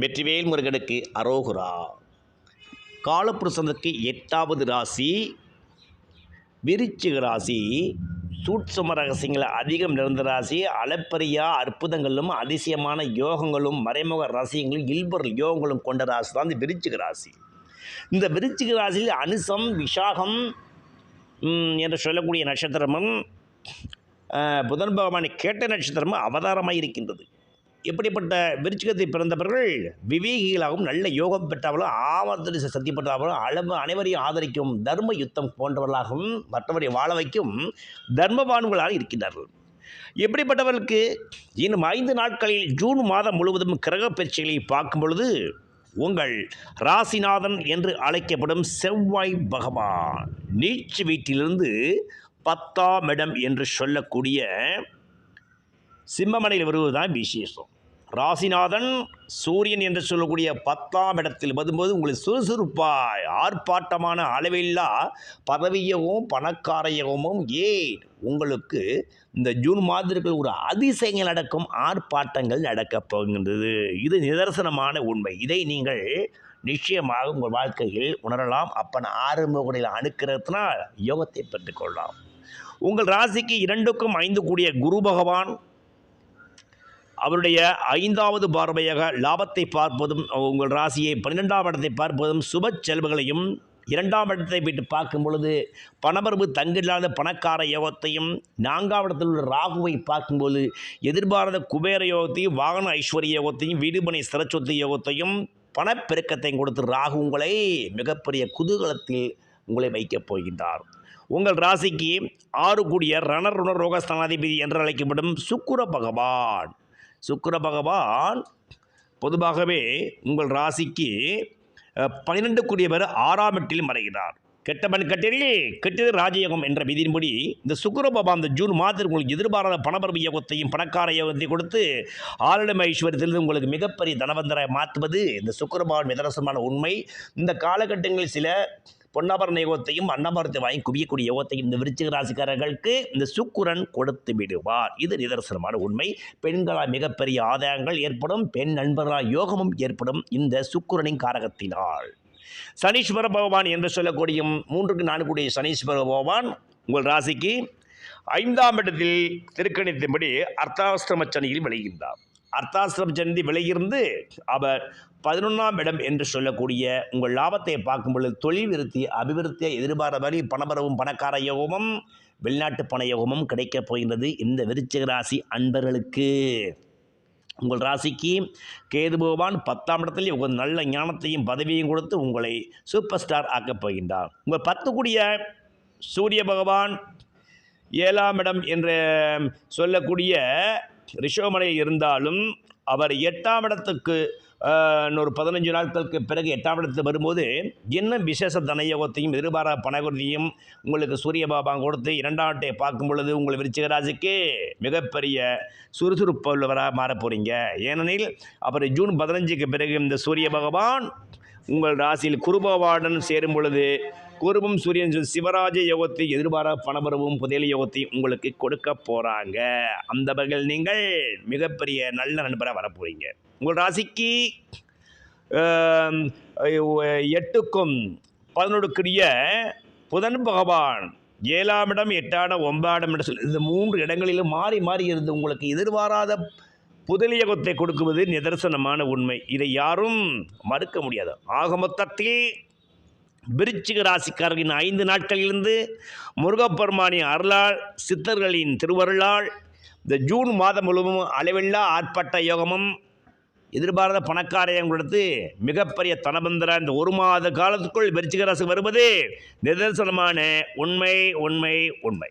வெற்றிவேல் முருகனுக்கு அரோகுரா. காலப்புருஷனுக்கு எட்டாவது ராசி விருச்சிக ராசி சூட்சம ரகசியங்களை அதிகம் நிறைந்த ராசி அளப்பரியா அற்புதங்களும் அதிசயமான யோகங்களும் மறைமுக ரகசியங்களும் இல்பொருள் யோகங்களும் கொண்ட ராசி தான் இந்த விருச்சிக ராசி. இந்த விருச்சிக ராசியில் அனுசம் விஷாகம் என்று சொல்லக்கூடிய நட்சத்திரமும் புதன் பகவானை கேட்ட நட்சத்திரமும் அவதாரமாக இருக்கின்றது இப்படிப்பட்ட விருச்சிகத்தை பிறந்தவர்கள்? விவேகிகளாகவும் நல்ல யோகம் பெற்றவர்களும் ஆவர்த்தனை சக்தி பெற்றவர்களும் அளவு அனைவரையும் ஆதரிக்கும் தர்ம யுத்தம் போன்றவர்களாகவும் மற்றவரை வாழ வைக்கும் தர்மவான்களாக இருக்கின்றார்கள். இப்படிப்பட்டவர்களுக்கு இன்னும் ஐந்து நாட்களில் ஜூன் மாதம் முழுவதும் கிரக பயிற்சிகளை பார்க்கும் பொழுது உங்கள் ராசிநாதன் என்று அழைக்கப்படும் செவ்வாய் பகவான் நீச்சு வீட்டிலிருந்து பத்தாம் இடம் என்று சொல்லக்கூடிய சிம்மமனையில் வருவதுதான் விசேஷம். ராசிநாதன் சூரியன் என்று சொல்லக்கூடிய பத்தாம் இடத்தில் வரும்போது உங்களுக்கு சுறுசுறுப்பாய் ஆர்ப்பாட்டமான அளவில்லா பதவியகமும் பணக்காரையகமும் ஏன் உங்களுக்கு இந்த ஜூன் மாதத்தில் ஒரு அதிசயங்கள் நடக்கும் ஆர்ப்பாட்டங்கள் நடக்கப் போகின்றது. இது நிதர்சனமான உண்மை. இதை நீங்கள் நிச்சயமாக உங்கள் வாழ்க்கையில் உணரலாம். அப்பன் ஆரம்ப குடையில் அணுக்கிறதுனால் யோகத்தை பெற்றுக்கொள்ளலாம் உங்கள் ராசிக்கு இரண்டுக்கும் ஐந்து கூடிய குரு பகவான் அவருடைய ஐந்தாவது பார்வையாக லாபத்தை பார்ப்பதும் உங்கள் ராசியை பன்னிரெண்டாம் இடத்தை பார்ப்பதும் சுப செலவுகளையும் இரண்டாம் இடத்தை விட்டு பார்க்கும் பொழுது பணபரவு தங்கில்லாத பணக்கார யோகத்தையும் நான்காம் இடத்தில் உள்ள ராகுவை பார்க்கும்போது எதிர்பாராத குபேர யோகத்தையும் வாகன ஐஸ்வர்ய யோகத்தையும் வீடுமனை சிறச்சொத்து யோகத்தையும் பணப்பெருக்கத்தையும் கொடுத்து ராகு உங்களை மிகப்பெரிய குதூகலத்தில் உங்களை வைக்கப் போகின்றார். உங்கள் ராசிக்கு ஆறு கூடிய ரணருண ரோகஸ்தானாதிபதி என்று அழைக்கப்படும் சுக்குர பகவான். சுக்கர பகவான் பொதுவாகவே உங்கள் ராசிக்கு அஹ், பன்னிரெண்டு கூடியவர் ஆறாம் எட்டில் மறைகிறார். கெட்டவன் கட்டிலே கெட்டது ராஜயோகம் என்ற விதியின்படி இந்த சுக்கிர பகவான் இந்த ஜூன் மாதத்தில் உங்களுக்கு எதிர்பாராத பணபரவு யோகத்தையும் பணக்கார யோகத்தையும் கொடுத்து ஆளுமை ஐஸ்வர்யத்திலிருந்து உங்களுக்கு மிகப்பெரிய தனவந்தரை மாற்றுவது இந்த சுக்கிர பகவான் உண்மை. இந்த காலகட்டங்களில் சில பொன்னாபரண யோகத்தையும் அன்னபரத்தை வாங்கி குவியக்கூடிய யோகத்தையும் இந்த விருச்சிக ராசிக்காரர்களுக்கு இந்த சுக்குரன் கொடுத்து விடுவார். இது நிதர்சனமான உண்மை. பெண்களால் மிகப்பெரிய ஆதாயங்கள் ஏற்படும். பெண் நண்பர்களால் யோகமும் ஏற்படும் இந்த சுக்குரனின் காரகத்தினால். சனீஸ்வர பகவான் என்று சொல்லக்கூடிய மூன்றுக்கு நான்கு கூடிய சனீஸ்வர பகவான் உங்கள் ராசிக்கு ஐந்தாம் இடத்தில் திருக்கணித்தபடி அர்த்தாசிரம சனியில் விளைகின்றார். அர்த்தாசிரம சென்று விலையிருந்து அவர் பதினொன்றாம் இடம் என்று சொல்லக்கூடிய உங்கள் லாபத்தை பார்க்கும் பொழுது தொழில் விருத்தி அபிவிருத்தியை எதிர்பார வரி பணபரவும் பணக்கார யோகமும் வெளிநாட்டு பண யோகமும் கிடைக்கப் போகின்றது இந்த விருச்சிக ராசி அன்பர்களுக்கு. உங்கள் ராசிக்கு கேது பகவான் பத்தாம் இடத்துல உங்கள் நல்ல ஞானத்தையும் பதவியையும் கொடுத்து உங்களை சூப்பர் ஸ்டார் ஆக்கப் போகின்றார். உங்கள் பத்து கூடிய சூரிய பகவான் ஏழாம் இடம் என்று சொல்லக்கூடிய ரிஷவமலை இருந்தாலும் அவர் எட்டாம் இடத்துக்கு ஒரு பதினஞ்சு நாட்களுக்கு பிறகு எட்டாம் இடத்துக்கு வரும்போது இன்னும் விசேஷ தனயோகத்தையும் எதிர்பாரா பணகுருதியும் உங்களுக்கு சூரிய பாபா கொடுத்து இரண்டாம் அட்டையை பார்க்கும் பொழுது உங்கள் விருச்சிகராசிக்கு மிகப்பெரிய சுறுசுறுப்பு உள்ளவராக மாறப் போகிறீங்க ஏனெனில் அவர் ஜூன் பதினஞ்சுக்கு பிறகு இந்த சூரிய பகவான் உங்கள் ராசியில் குருபவாடன் சேரும் பொழுது குருவும் சூரியன் சிவராஜ யோகத்தை எதிர்பாரா பணபரவும் புதையல் யோகத்தை உங்களுக்கு கொடுக்க போகிறாங்க அந்த வகையில் நீங்கள் மிகப்பெரிய நல்ல நண்பராக வரப்போறீங்க. உங்கள் ராசிக்கு எட்டுக்கும் பதினொடுக்குரிய புதன் பகவான் ஏழாம் இடம் எட்டாடம் ஒன்பதாம் இடம் என்று சொல்லி இந்த மூன்று இடங்களிலும் மாறி மாறி இருந்து உங்களுக்கு எதிர்பாராத புதலியகத்தை கொடுக்குவது நிதர்சனமான உண்மை. இதை யாரும் மறுக்க முடியாது. ஆக மொத்தத்தில் விருச்சிக ராசிக்காரர்களின் ஐந்து நாட்களிலிருந்து முருகப்பெருமானின் அருளால் சித்தர்களின் திருவருளால் இந்த ஜூன் மாதம் முழுவதும் அளவில்லா ஆர்ப்பாட்ட யோகமும் எதிர்பாராத பணக்காரையம் கொடுத்து மிகப்பெரிய தனபந்திர இந்த ஒரு மாத காலத்துக்குள் விருச்சிக ராசி வருவது நிதர்சனமான உண்மை உண்மை உண்மை.